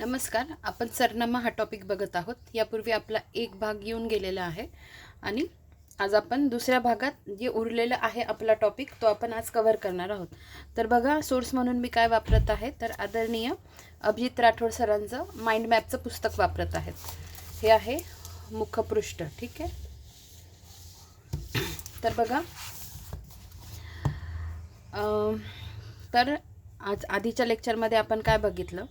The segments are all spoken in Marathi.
नमस्कार आपण सरनामा हा टॉपिक बघत आहोत. यापूर्वी आपला एक भाग येऊन गेलेला आहे. आणि आज आपण दुसऱ्या भागात जे उरलेलं आहे आपला टॉपिक तो आपण आज कव्हर करणार आहोत. तर बघा सोर्स म्हणून मी काय वापरत आहे तर आदरणीय अभिजित राठोड सरांचं माइंड मॅपचं पुस्तक वापरत आहेत हे आहे मुखपृष्ठ ठीक आहे? तर बघा तर आज आधीच्या लेक्चरमध्ये आपण काय बघितलं?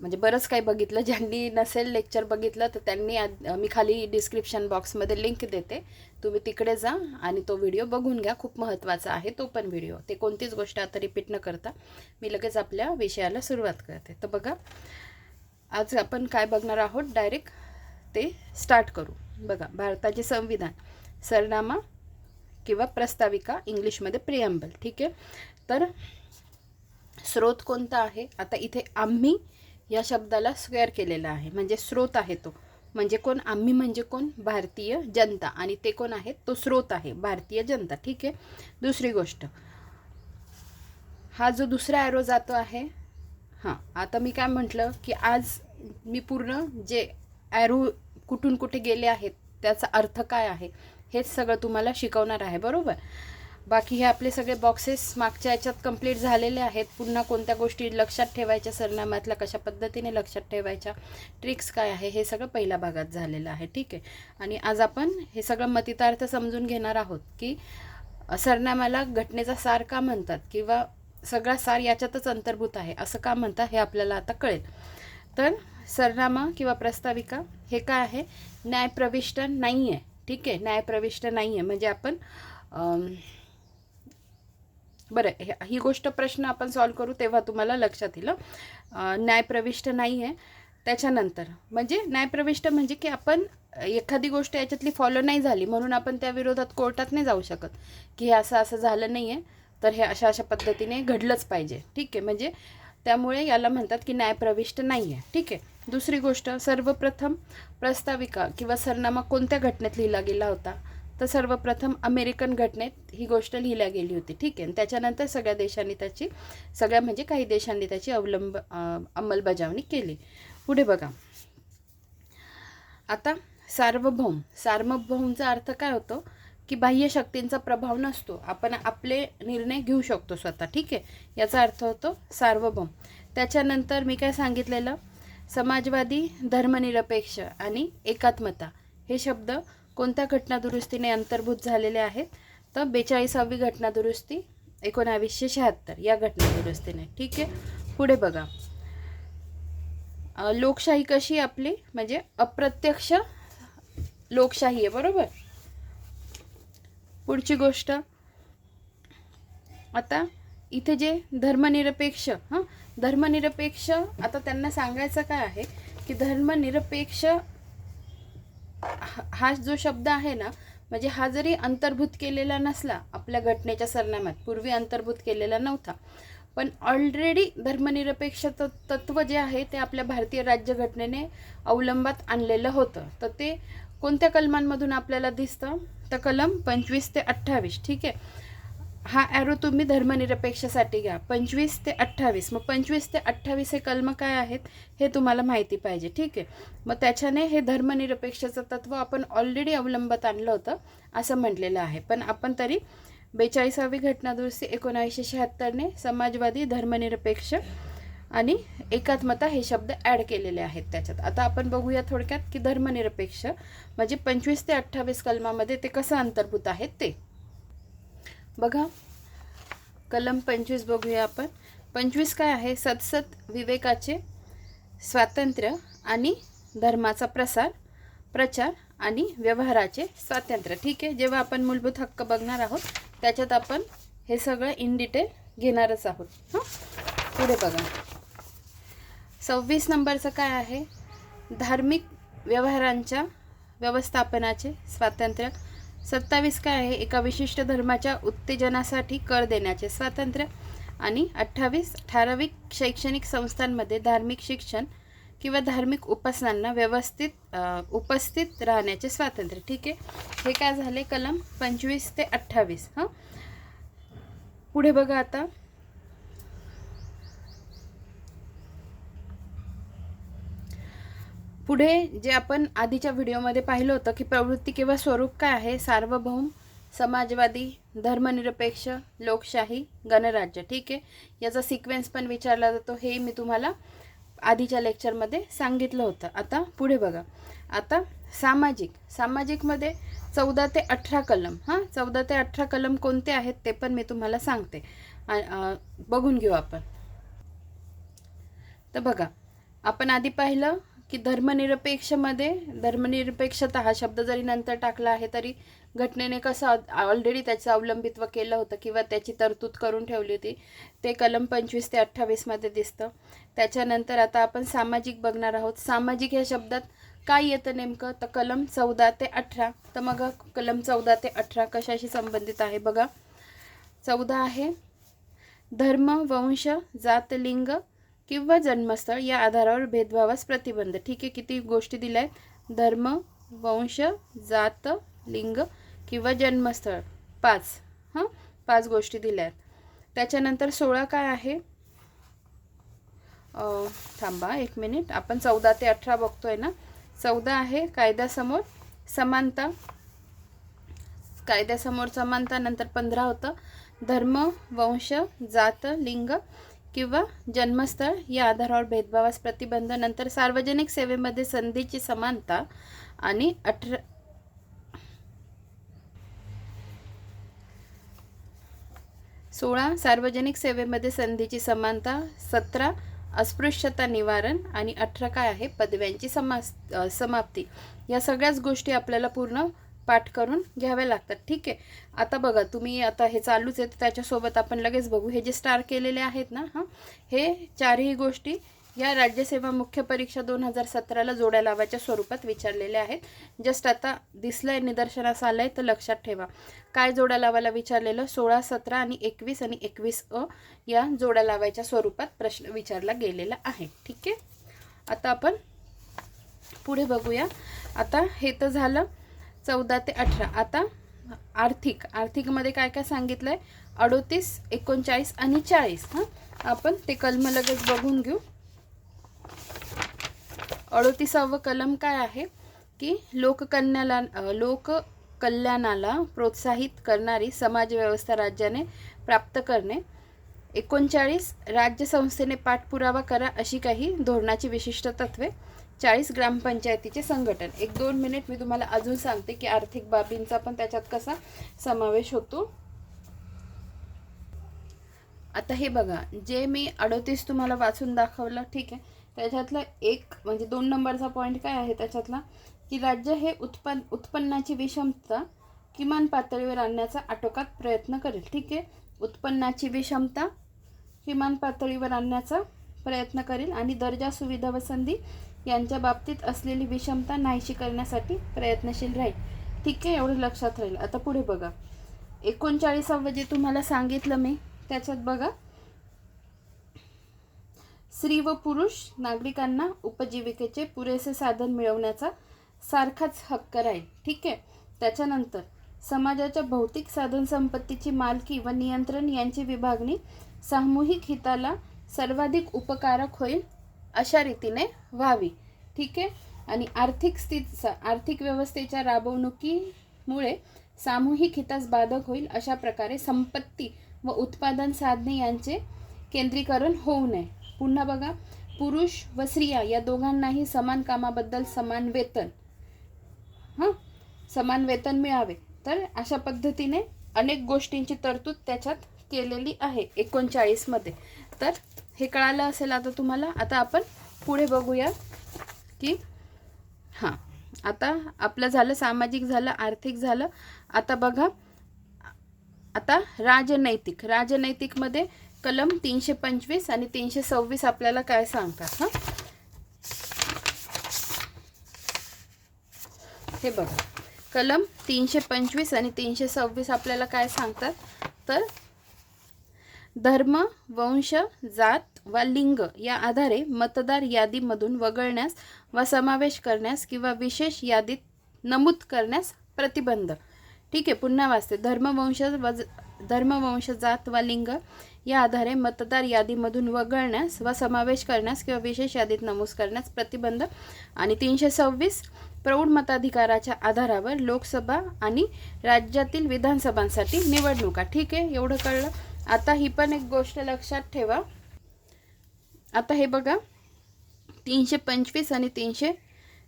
म्हणजे बरंच काही बघितलं. ज्यांनी नसेल लेक्चर बघितलं तर त्यांनी मी खाली डिस्क्रिप्शन बॉक्समध्ये लिंक देते. तुम्ही तिकडे जा आणि तो व्हिडिओ बघून घ्या. खूप महत्त्वाचा आहे तो पण व्हिडिओ ते कोणतीच गोष्ट आता रिपीट न करता मी लगेच आपल्या विषयाला सुरुवात करते. तर बघा आज आपण काय बघणार आहोत? डायरेक्ट ते स्टार्ट करू. बघा भारताचे संविधान. सरनामा किंवा प्रस्ताविका इंग्लिशमध्ये प्रियंबल ठीक आहे? तर स्रोत कोणता आहे? आता इथे आम्ही या शब्दाला स्क्वेअर केलेला आहे. म्हणजे स्रोत आहे तो. म्हणजे कोण? आम्ही म्हणजे कोण? भारतीय जनता. आणि ते कोण आहेत? तो स्रोत आहे. भारतीय जनता. ठीक आहे? दुसरी गोष्ट. हा जो दुसरा ॲरो जातो आहे हां आता मी काय म्हटलं की आज मी पूर्ण जे ॲरो कुठून कुठे गेले आहेत त्याचा अर्थ काय आहे हेच सगळं तुम्हाला शिकवणार आहे. बरोबर? बाकी हे आपले सगळे बॉक्सेस मागच्या याच्यात कंप्लीट झालेले आहेत. पुन्हा कोणत्या गोष्टी लक्षात ठेवायच्या सरनाम्यातल्या कशा पद्धतीने लक्षात ठेवायच्या ट्रिक्स काय आहे हे सगळं पहिल्या भागात झालेलं आहे. ठीक आहे? आणि आज आपण हे सगळं मतितार्थ समजून घेणार आहोत की सरनाम्याला घटनेचा सार का म्हणतात किंवा सगळा सार याच्यातच अंतर्भूत आहे असं का म्हणतात हे आपल्याला आता कळेल. तर सरनामा किंवा प्रस्ताविका हे काय आहे? न्यायप्रविष्ट नाही आहे ठीक आहे? न्यायप्रविष्ट नाही आहे म्हणजे आपण बरं हे- ही गोष्ट प्रश्न आपण सॉल्व करू तेव्हा तुम्हाला लक्षात येईल न्यायप्रविष्ट नाही आहे. त्याच्यानंतर म्हणजे न्यायप्रविष्ट म्हणजे की आपण एखादी गोष्ट याच्यातली फॉलो नाही झाली म्हणून आपण त्या विरोधात कोर्टात नाही जाऊ शकत. की हे असं असं झालं नाही आहे तर हे अशा अशा पद्धतीने घडलंच पाहिजे. ठीक आहे म्हणजे त्यामुळे याला म्हणतात की न्यायप्रविष्ट नाही आहे. ठीक आहे दुसरी गोष्ट सर्वप्रथम प्रस्ताविका किंवा सरनामा कोणत्या घटनेत लिहिला गेला होता? तर सर्वप्रथम अमेरिकन घटनेत ही गोष्ट लिहिल्या गेली होती. ठीक आहे. आणि त्याच्यानंतर सगळ्या देशांनी त्याची सगळ्या म्हणजे काही देशांनी त्याची अवलंब अंमलबजावणी केली. पुढे बघा. आता सार्वभौम सार्वभौमचा अर्थ काय होतो? की बाह्य शक्तींचा प्रभाव नसतो. आपण आपले निर्णय घेऊ शकतो स्वतः. ठीक आहे. याचा अर्थ होतो सार्वभौम. त्याच्यानंतर मी काय सांगितलेलं? समाजवादी धर्मनिरपेक्ष आणि एकात्मता हे शब्द कोणत्या घटनादुरुस्तीने अंतर्भूत झालेले आहेत? तर बेचाळीसावी घटनादुरुस्ती एकोणावीसशे शहात्तर या घटनादुरुस्तीने. ठीक आहे? पुढे बघा. लोकशाही कशी आपली? म्हणजे अप्रत्यक्ष लोकशाही आहे बरोबर? पुढची गोष्ट. आता इथे जे धर्मनिरपेक्ष हां? धर्मनिरपेक्ष आता त्यांना सांगायचं काय आहे? की धर्मनिरपेक्ष हा हा जो शब्द आहे ना म्हणजे हा जरी अंतर्भूत केलेला नसला आपल्या घटनेच्या सरनाम्यात पूर्वी अंतर्भूत केलेला नव्हता पण ऑलरेडी धर्मनिरपेक्ष त तत्व जे आहे ते आपल्या भारतीय राज्यघटनेने अवलंबात आणलेलं होतं. तर ते कोणत्या कलमांमधून आपल्याला दिसतं? तर कलम पंचवीस ते अठ्ठावीस ठीक आहे? हा ॲरो तुम्ही धर्मनिरपेक्षासाठी घ्या. पंचवीस ते अठ्ठावीस. मग पंचवीस ते अठ्ठावीस हे कलम काय आहेत? हे तुम्हाला माहिती पाहिजे. ठीक आहे? मग त्याच्याने हे धर्मनिरपेक्षचं तत्व आपण ऑलरेडी अवलंबात आणलं होतं असं म्हटलेलं आहे. पण आपण तरी बेचाळीसावी घटनादुरुस्ती एकोणावीसशे शहात्तरने समाजवादी धर्मनिरपेक्ष आणि एकात्मता हे शब्द ॲड केलेले आहेत त्याच्यात. आता आपण बघूया थोडक्यात की धर्मनिरपेक्ष म्हणजे पंचवीस ते अठ्ठावीस कलमामध्ये ते कसं अंतर्भूत आहेत ते. बघा. कलम पंचवीस बघूया आपण. पंचवीस काय आहे? सतसत विवेकाचे स्वातंत्र्य आणि धर्माचा प्रसार प्रचार आणि व्यवहाराचे स्वातंत्र्य. ठीक आहे? जेव्हा आपण मूलभूत हक्क बघणार आहोत त्याच्यात आपण हे सगळं इन डिटेल घेणारच आहोत. हां? पुढे बघा. सव्वीस नंबरचं काय आहे? धार्मिक व्यवहारांच्या व्यवस्थापनाचे स्वातंत्र्य सत्तावीस काय आहे? एका विशिष्ट धर्माच्या उत्तेजनासाठी कर देण्याचे स्वातंत्र्य आणि अठ्ठावीस ठराविक शैक्षणिक संस्थांमध्ये धार्मिक शिक्षण किंवा धार्मिक उपासनांना व्यवस्थित उपस्थित राहण्याचे स्वातंत्र्य. ठीक आहे? हे काय झाले? कलम पंचवीस ते अठ्ठावीस. हां? पुढे बघा आता. पुढे जे आपण आधीच्या व्हिडिओमध्ये पाहिलं होतं की प्रवृत्ती किंवा स्वरूप काय आहे? सार्वभौम समाजवादी धर्मनिरपेक्ष लोकशाही गणराज्य. ठीक आहे? याचा सिक्वेन्स पण विचारला जातो. हे मी तुम्हाला आधीच्या लेक्चरमध्ये सांगितलं होतं. आता पुढे बघा. आता सामाजिक. सामाजिकमध्ये चौदा ते अठरा कलम. हां चौदा ते अठरा कलम कोणते आहेत ते पण मी तुम्हाला सांगते. बघून घेऊ आपण. तर बघा. आपण आधी पाहिलं की धर्मनिरपेक्षमध्ये धर्मनिरपेक्षता हा शब्द जरी नंतर टाकला आहे तरी घटनेने कसं ऑलरेडी त्याचं अवलंबित्व केलं होतं किंवा त्याची तरतूद करून ठेवली होती ते कलम पंचवीस ते अठ्ठावीसमध्ये दिसतं. त्याच्यानंतर आता आपण सामाजिक बघणार आहोत. सामाजिक ह्या शब्दात काय येतं नेमकं? तर कलम चौदा ते अठरा. तर मग कलम चौदा ते अठरा कशाशी संबंधित आहे बघा. चौदा आहे धर्म वंश जात लिंग किंवा जन्मस्थळ या आधारावर भेदभावास प्रतिबंध. ठीक आहे किती गोष्टी दिल्या आहेत. धर्म वंश जात लिंग किंवा जन्मस्थळ. पाच. हां? पाच गोष्टी दिल्या आहेत. त्याच्यानंतर सोळा काय आहे? अं, थांबा एक मिनिट. आपण चौदा ते अठरा बघतोय ना? चौदा आहे कायद्यासमोर समानता. कायद्यासमोर समानता नंतर पंधरा होतं. धर्म वंश जात लिंग किंवा जन्मस्थळ या आधारावर भेदभावास प्रतिबंध नंतर सार्वजनिक सेवेमध्ये संधीची समानता आणि अठरा सोळा सार्वजनिक सेवेमध्ये संधीची समानता सतरा अस्पृश्यता निवारण आणि अठरा काय आहे? पदव्यांची समास समाप्ती. या सगळ्याच गोष्टी आपल्याला पूर्ण पाठ करून घ्याव्या लागतात. ठीक आहे? आता बघा तुम्ही आता हे चालूच आहे तर त्याच्यासोबत आपण लगेच बघू. हे जे स्टार केलेले आहेत ना हां हे चारही गोष्टी या राज्यसेवा मुख्य परीक्षा दोन हजार सतराला जोड्या लावाच्या स्वरूपात विचारलेल्या आहेत. जस्ट आता दिसलंय निदर्शनास आलंय तर लक्षात ठेवा. काय जोड्या लावायला विचारलेलं? सोळा सतरा आणि एकवीस आणि एकवीस अ या जोड्या लावायच्या स्वरूपात प्रश्न विचारला गेलेला आहे. ठीक आहे? आता आपण पुढे बघूया. आता हे तर झालं. चौदा ते अठरा. आता आर्थिक आर्थिकमध्ये काय काय सांगितलं आहे अडोतीस एकोणचाळीस आणि चाळीस. हां आपण ते कलम लगेच बघून घेऊ. अडोतीसावं कलम काय आहे? की लोककन्याला लोक कल्याणाला प्रोत्साहित करणारी समाजव्यवस्था राज्याने प्राप्त करणे. एकोणचाळीस राज्यसंस्थेने पाठपुरावा करा अशी काही धोरणाची विशिष्ट तत्वे. चाळीस ग्रामपंचायतीचे संघटन. एक दोन मिनिट मी तुम्हाला अजून सांगते की आर्थिक बाबींचा पण त्याच्यात कसा समावेश होतो. आता हे बघा जे मी अडोतीस तुम्हाला वाचून दाखवलं ठीक आहे. त्याच्यातलं एक म्हणजे दोन नंबरचा पॉईंट काय आहे त्याच्यातला? की राज्य हे उत्पन्न उत्पन्नाची विषमता किमान पातळीवर आणण्याचा आटोकात प्रयत्न करेल ठीक आहे. उत्पन्नाची विषमता किमान पातळीवर आणण्याचा प्रयत्न करेल आणि दर्जा सुविधा व संधी यांच्या बाबतीत असलेली विषमता नाहीशी करण्यासाठी प्रयत्नशील राहील. ठीक आहे एवढं लक्षात राहील. आता पुढे बघा. एकोणचाळीसावं जे तुम्हाला सांगितलं मी त्याच्यात बघा. स्त्री व पुरुष नागरिकांना उपजीविकेचे पुरेसे साधन मिळवण्याचा सारखाच हक्क राहील. ठीक आहे? त्याच्यानंतर समाजाच्या भौतिक साधन संपत्तीची मालकी व नियंत्रण यांची विभागणी सामूहिक हिताला सर्वाधिक उपकारक होईल अशा रीतीने व्हावी. ठीक आहे? आणि आर्थिक स्थित आर्थिक व्यवस्थेच्या राबवणुकीमुळे सामूहिक हितास बाधक होईल अशा प्रकारे संपत्ती व उत्पादन साधने यांचे केंद्रीकरण होऊ नये. पुन्हा बघा पुरुष व स्त्रिया या दोघांनाही समान कामाबद्दल समान वेतन. हां? समान वेतन मिळावे. तर अशा पद्धतीने अनेक गोष्टींची तरतूद त्याच्यात केलेली आहे एकोणचाळीसमध्ये. तर हे कळालं असेल आता तुम्हाला? आता आपण पुढे बघूया की हां आता आपलं झालं सामाजिक झालं आर्थिक झालं. आता बघा आता राजनैतिक. राजनैतिकमध्ये कलम तीनशे पंचवीस आणि तीनशे सव्वीस आपल्याला काय सांगतात हां? हे बघा कलम तीनशे पंचवीस आणि तीनशे सव्वीस आपल्याला काय सांगतात? तर धर्म वंश जात वा लिंग या आधारे मतदार यादीमधून वगळण्यास वा समावेश करण्यास किंवा विशेष यादीत नमूद करण्यास प्रतिबंध. ठीक आहे पुन्हा वाचते. धर्मवंश व धर्मवंश जात वा लिंग या आधारे मतदार यादीमधून वगळण्यास वा समावेश करण्यास किंवा विशेष यादीत नमूद करण्यास प्रतिबंध. आणि तीनशे सव्वीस प्रौढ मताधिकाराच्या आधारावर लोकसभा आणि राज्यातील विधानसभांसाठी निवडणुका. ठीक आहे एवढं कळलं. आता ही पण एक गोष्ट लक्षात ठेवा. आता हे बघा. तीनशे पंचवीस आणि तीनशे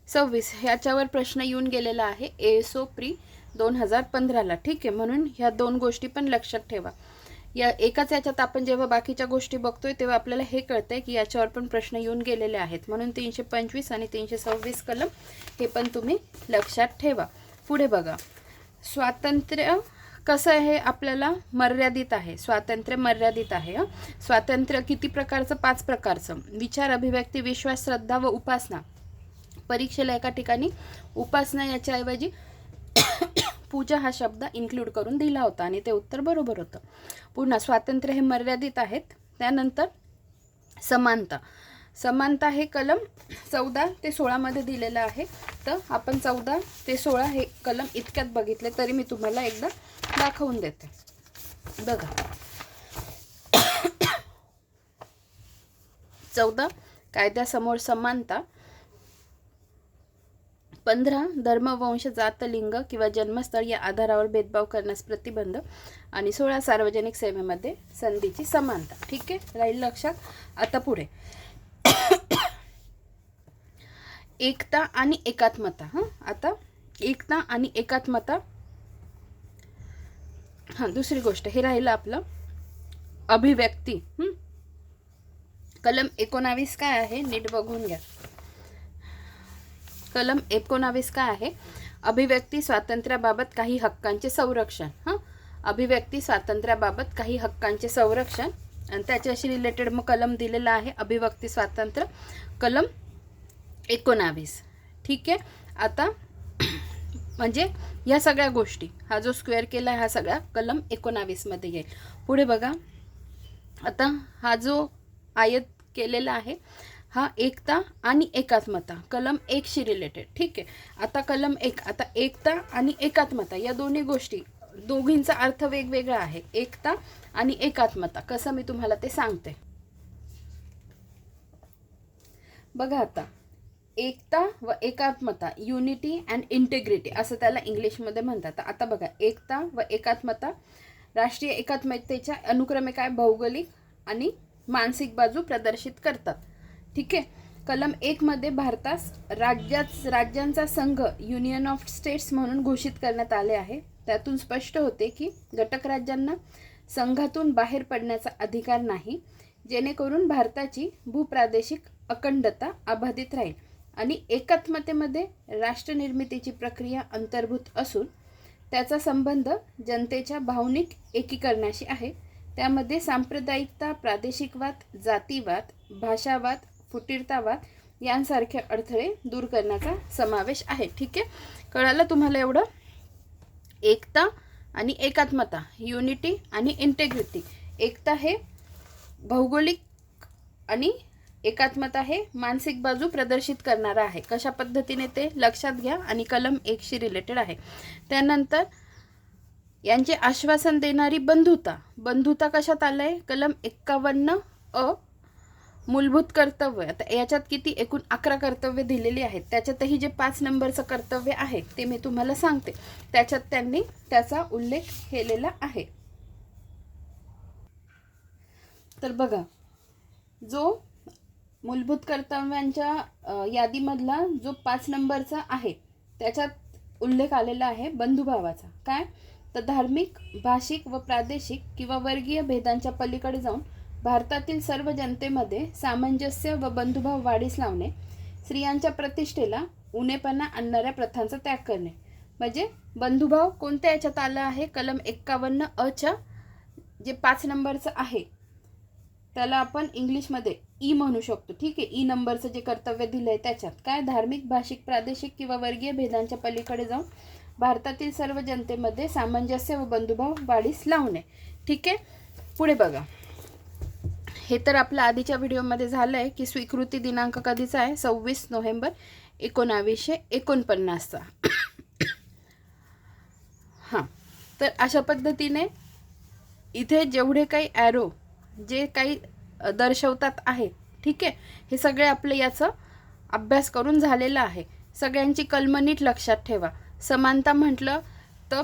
सव्वीस. ह्याच्यावर प्रश्न येऊन गेलेला आहे. एसओ प्री दोन हजार पंधराला. ठीक आहे? म्हणून ह्या दोन गोष्टी पण लक्षात ठेवा. या एकाच याच्यात आपण जेव्हा बाकीच्या गोष्टी बघतोय तेव्हा आपल्याला हे कळतंय की याच्यावर पण प्रश्न येऊन गेलेले आहेत. म्हणून तीनशे पंचवीस आणि तीनशे सव्वीस कलम हे पण तुम्ही लक्षात ठेवा. पुढे बघा. स्वातंत्र्य कसं आहे आपल्याला मर्यादित आहे स्वातंत्र्य मर्यादित आहे स्वातंत्र्य किती प्रकारचं? पाच प्रकारचं. विचार अभिव्यक्ती विश्वास श्रद्धा व उपासना. परीक्षेला एका ठिकाणी उपासना याच्याऐवजी पूजा हा शब्द इन्क्लूड करून दिला होता आणि ते उत्तर बरोबर होतं. पुन्हा स्वातंत्र्य हे मर्यादित आहेत त्यानंतर समानता. समानता हे कलम चौदा ते सोळामध्ये दिलेलं आहे. तर आपण चौदा ते सोळा हे कलम इतक्यात बघितले तरी मी तुम्हाला एकदा दाखवून देते. बघा. चौदा कायद्यासमोर समानता. पंधरा धर्म वंश जात लिंग किंवा जन्मस्थळ या आधारावर भेदभाव करण्यास प्रतिबंध आणि सोळा सार्वजनिक सेवेमध्ये संधीची समानता. ठीक आहे? राहील लक्षात? आता पुढे. एकता आणि एकात्मता हां? आता एकता आणि एकात्मता. हां दुसरी गोष्ट हे राहिलं आपलं अभिव्यक्ती कलम एकोणावीस काय आहे? नीट बघून घ्या. कलम एकोणावीस काय आहे? अभिव्यक्ती स्वातंत्र्याबाबत काही हक्कांचे संरक्षण हां? अभिव्यक्ती स्वातंत्र्याबाबत काही हक्कांचे संरक्षण. आणि त्याच्याशी रिलेटेड मग कलम दिलेला आहे अभिव्यक्ती स्वातंत्र्य. कलम एकोणावीस. ठीक आहे? आता म्हणजे या सगळ्या गोष्टी हा जो स्क्वेअर केला आहे हा सगळा कलम एकोणावीसमध्ये येईल. पुढे बघा. आता हा जो आयत केलेला आहे हा एकता आणि एकात्मता. कलम एकशी रिलेटेड ठीक आहे? आता कलम एक आता एकता आणि एकात्मता या दोन्ही गोष्टी दोघींचा अर्थ वेगवेगळा आहे. एकता आणि एकात्मता. कसं मी तुम्हाला ते सांगते. बघा आता. एकता व एकात्मता युनिटी अँड इंटिग्रिटी असं त्याला इंग्लिशमध्ये म्हणतात. आता बघा एकता व एकात्मता राष्ट्रीय एकात्मतेच्या अनुक्रमे काय भौगोलिक आणि मानसिक बाजू प्रदर्शित करतात. ठीक आहे? कलम एकमध्ये भारतास राज्यात राज्यांचा संघ युनियन ऑफ स्टेट्स म्हणून घोषित करण्यात आले आहे. त्यातून स्पष्ट होते की घटक राज्यांना संघातून बाहेर पडण्याचा अधिकार नाही. जेणेकरून भारताची भूप्रादेशिक अखंडता अबाधित राहील. आणि एकात्मतेमध्ये राष्ट्रनिर्मितीची प्रक्रिया अंतर्भूत असून त्याचा संबंध जनतेच्या भावनिक एकीकरणाशी आहे. त्यामध्ये सांप्रदायिकता प्रादेशिकवाद जातीवाद भाषावाद फुटीरतावाद यांसारखे अडथळे दूर करण्याचा समावेश आहे. ठीक आहे? कळालं तुम्हाला एवढं? एकता आणि एकात्मता युनिटी आणि इंटेग्रिटी. एकता हे भौगोलिक आणि एकात्मता हे मानसिक बाजू प्रदर्शित करणारा आहे. कशा पद्धतीने ते लक्षात घ्या आणि कलम एकशी रिलेटेड आहे. त्यानंतर यांचे आश्वासन देणारी बंधुता. बंधुता कशात आलं आहे कलम एक्कावन्न अ मूलभूत कर्तव्य. आता याच्यात किती? एकूण अकरा कर्तव्य दिलेली आहेत. त्याच्यातही जे पाच नंबरचं कर्तव्य आहे ते मी तुम्हाला सांगते. त्याच्यात त्यांनी त्याचा उल्लेख केलेला आहे. तर बघा जो मूलभूत कर्तव्यांच्या यादीमधला जो पाच नंबरचा आहे त्याच्यात उल्लेख आलेला आहे बंधुभावाचा काय? तर धार्मिक भाषिक व प्रादेशिक किंवा वर्गीय भेदांच्या पलीकडे जाऊन भारतातील सर्व जनतेमध्ये सामंजस्य व बंधुभाव वाढीस लावणे स्त्रियांच्या प्रतिष्ठेला उणेपणा आणणाऱ्या प्रथांचा त्याग करणे. म्हणजे बंधुभाव कोणत्या याच्यात आलं आहे? कलम एक्कावन्न अच्या जे पाच नंबरचं आहे त्याला आपण इंग्लिशमध्ये ई म्हणू शकतो. ठीक आहे? ई नंबरचं जे कर्तव्य दिलं आहे त्याच्यात. काय? धार्मिक भाषिक प्रादेशिक किंवा वर्गीय भेदांच्या पलीकडे जाऊन भारतातील सर्व जनतेमध्ये सामंजस्य व बंधुभाव वाढीस लावणे. ठीक आहे? पुढे बघा. हे तर आपल्या आधीच्या व्हिडिओमध्ये झालं आहे की स्वीकृती दिनांक कधीचा आहे? सव्वीस नोव्हेंबर एकोणावीसशे एकोणपन्नासचा. हां. तर अशा पद्धतीने इथे जेवढे काही ॲरो जे काही दर्शवतात आहे ठीक आहे? हे सगळे आपलं याचं अभ्यास करून झालेलं आहे. सगळ्यांची कलम नीट लक्षात ठेवा. समानता म्हटलं तर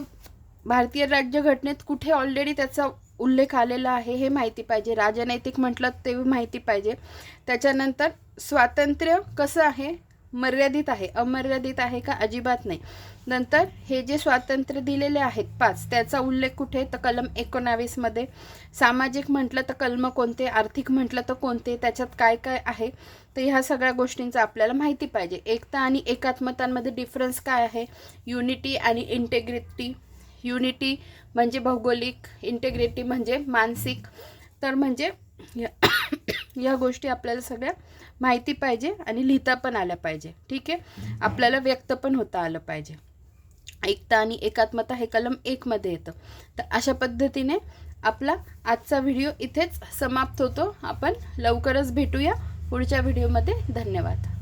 भारतीय राज्यघटनेत कुठे ऑलरेडी त्याचा उल्लेख आलेला आहे हे माहिती पाहिजे. राजनैतिक म्हटलं ते माहिती पाहिजे. त्याच्यानंतर स्वातंत्र्य कसं आहे? मर्यादित आहे अमर्यादित आहे का अजिबात नाही. नंतर हे जे स्वातंत्र्य दिलेले आहेत पाच त्याचा उल्लेख कुठे? तर कलम एकोणावीसमध्ये सामाजिक म्हटलं तर कलम कोणते? आर्थिक म्हटलं तर कोणते? त्याच्यात काय काय आहे? तर ह्या सगळ्या गोष्टींचं आपल्याला माहिती पाहिजे. एकता आणि एकात्मतांमध्ये डिफरन्स काय आहे? युनिटी आणि इंटेग्रिटी युनिटी म्हणजे भौगोलिक इंटेग्रिटी म्हणजे मानसिक. तर म्हणजे या या गोष्टी आपल्याला सगळ्या माहिती पाहिजे आणि लिहिता पण आलं पाहिजे. ठीक आहे? आपल्याला व्यक्त पण होता आलं पाहिजे. एकता आणि एकात्मता हे कलम एकमध्ये येतं. तर अशा पद्धतीने आपला आजचा व्हिडिओ इथेच समाप्त होतो. आपण लवकरच भेटूया. पुढच्या व्हिडिओमध्ये धन्यवाद.